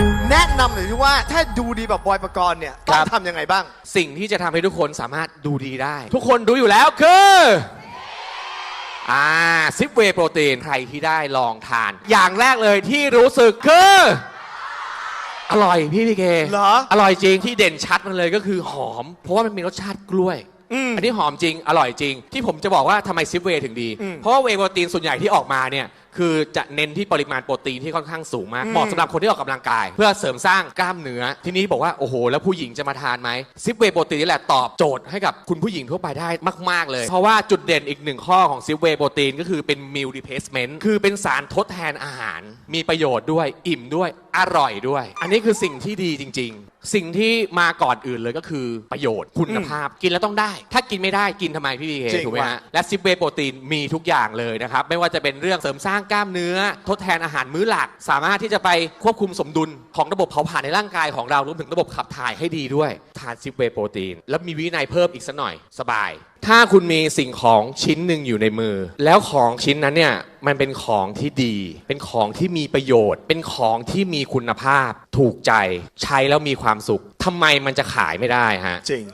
นำหน่อยที่ว่าถ้าดูดีแบบบอยประกรณ์เนี่ยต้อครังบ ทำยังไงบ้าง สิ่งที่จะทำให้ทุกคนสามารถดูดีได้ ทุกคนรู้อยู่แล้วคือ อ่าซิปเวย์โปรตีนใครที่ได้ลองทาน อย่างแรกเลยที่รู้สึกคือ อร่อยพี่พี่เคเหรออร่อยจริงที่เด่นชัดมันเลยก็คือหอม เพราะว่ามันมีรสชาติกล้วยอืมอันนี้หอมจริง อร่อยจริง ที่ผมจะบอกว่าทำไมซิปเวย์ถึงดี อืม เพราะว่าเวย์โปรตีนส่วนใหญ่ที่ออกมาเนี่ย คือจะเน้นที่ปริมาณโปรตีนที่ค่อนข้างสูงมากอืมเหมาะสำหรับคนที่ออกกำลังกาย เพื่อเสริมสร้างกล้ามเนื้อทีนี้บอกว่าโอ้โห แล้วผู้หญิงจะมาทานไหมซิปเวย์โปรตีนนี่แหละตอบโจทย์ให้กับคุณผู้หญิงทั่วไปได้มาก ๆ เลย เพราะว่าจุดเด่นอีกหนึ่งข้อของซิปเวย์โปรตีนก็คือเป็นมิลดิเพสเมนต์คือเป็นสารทดแทนอาหาร มีประโยชน์ด้วยอิ่มด้วยอร่อยด้วย อันนี้คือสิ่งที่ดีจริง ๆ สิ่งที่มาก่อนอื่นเลยก็คือประโยชน์คุณภาพ กินแล้วต้องได้ ถ้ากินไม่ได้กินทำไมพี่พีเคจริงถูกไหมว่ะ ฮะและซิปเวย์โปรตีนมีทุกอย่างเลยนะครับไม่ว่าจะเป็นเรื่องเสริมสร้างกล้ามเนื้อ ทดแทนอาหารมื้อหลัก สามารถที่จะไปควบคุมสมดุลของระบบเผาผลาญในร่างกายของเรารวมถึงระบบขับถ่ายให้ดีด้วย ทานซิปเวย์โปรตีน แล้วมีวินัยเพิ่มอีกสักหน่อยสบาย ถ้าคุณมีสิ่งของชิ้นหนึ่งอยู่ในมือ แล้วของชิ้นนั้นเนี่ยมันเป็นของที่ดี เป็นของที่มีประโยชน์ เป็นของที่มีคุณภาพ ถูกใจ ใช้แล้วมีความสุขทำไมมันจะขายไม่ได้ฮะจริง